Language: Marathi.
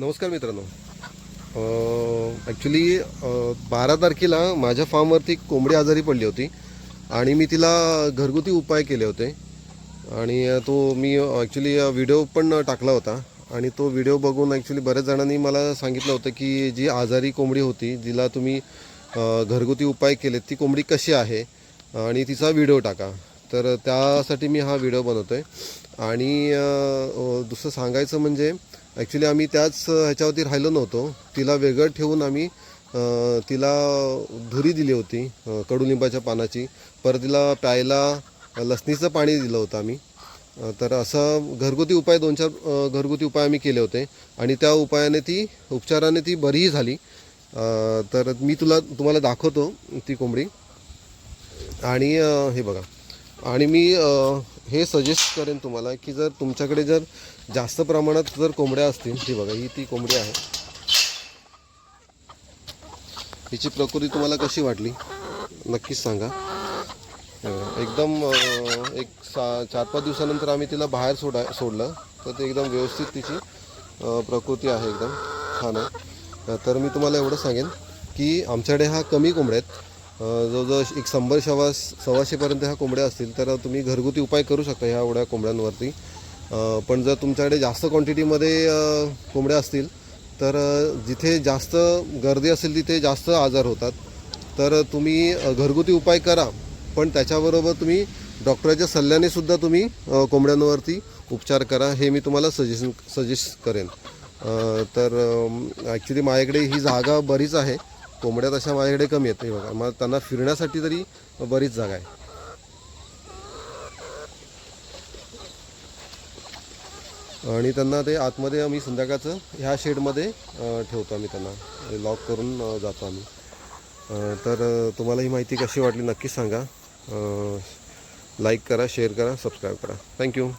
नमस्कार मित्रांनो. ॲक्च्युली बारा तारखेला माझ्या फार्मवरती एक कोंबडी आजारी पडली होती आणि मी तिला घरगुती उपाय केले होते. आणि तो मी ॲक्च्युली व्हिडिओ पण टाकला होता आणि तो व्हिडिओ बघून ॲक्च्युली बऱ्याच जणांनी मला सांगितलं होतं की जी आजारी कोंबडी होती जिला तुम्ही घरगुती उपाय केलेत ती कोंबडी कशी आहे आणि तिचा व्हिडिओ टाका. तर त्यासाठी मी हा व्हिडिओ बनवतो आहे आणि दुसरं सांगायचं म्हणजे ॲक्च्युली आम्ही त्याच ह्याच्यावरती राहिलो नव्हतो. तिला वेगळं ठेवून आम्ही तिला धुरी दिली होती कडुलिंबाच्या पानाची. परत तिला प्यायला लसणीचं पाणी दिलं होतं आम्ही. तर असं घरगुती उपाय दोन चार घरगुती उपाय आम्ही केले होते. आणि त्या उपायाने ती उपचाराने ती बरीही झाली. तर मी तुला तुम्हाला दाखवतो ती कोंबडी. आणि हे बघा. आणि मी हे सजेस्ट करेन तुम्हाला की जर तुमच्याकडे जर जास्त प्रमाणात जर कोंबड्या असतील ही बघा ही ती कोंबडी आहे. हिची प्रकृती तुम्हाला कशी वाटली? नक्कीच सांगा. एकदम एक सा चार पाच दिवसानंतर आम्ही तिला बाहेर सोडा सोडलं तर ते एकदम व्यवस्थित तिची प्रकृती आहे एकदम छान आहे. तर मी तुम्हाला एवढं सांगेन की आमच्याकडे हा कमी कोंबड्या आहेत. जवळजवळ एक शंभर सव्वा सव्वाशेपर्यंत ह्या कोंबड्या असतील तर तुम्ही घरगुती उपाय करू शकता ह्या एवढ्या कोंबड्यांवरती. पण जर तुमच्याकडे जास्त क्वांटिटीमध्ये कोंबड्या असतील तर जिथे जास्त गर्दी असेल तिथे जास्त आजार होतात. तर तुम्ही घरगुती उपाय करा पण त्याच्याबरोबर तुम्ही डॉक्टरच्या सल्ल्याने सुद्धा तुम्ही कोंबड्यांवरती उपचार करा हे मी तुम्हाला सजेशन सजेस्ट करेन. तर ॲक्च्युली माझ्याकडे ही जागा बरीच आहे. कोंबड्या तशा माझ्याकडे कमी आहेत. हे बघा मग त्यांना फिरण्यासाठी तरी बरीच जागा आहे. आणि त्यांना ते आतमध्ये आम्ही संध्याकाळचं ह्या शेडमध्ये ठेवतो आम्ही त्यांना. लॉक करून जातो आम्ही. तर तुम्हाला ही माहिती कशी वाटली नक्कीच सांगा. लाईक करा शेअर करा सबस्क्राईब करा. थँक्यू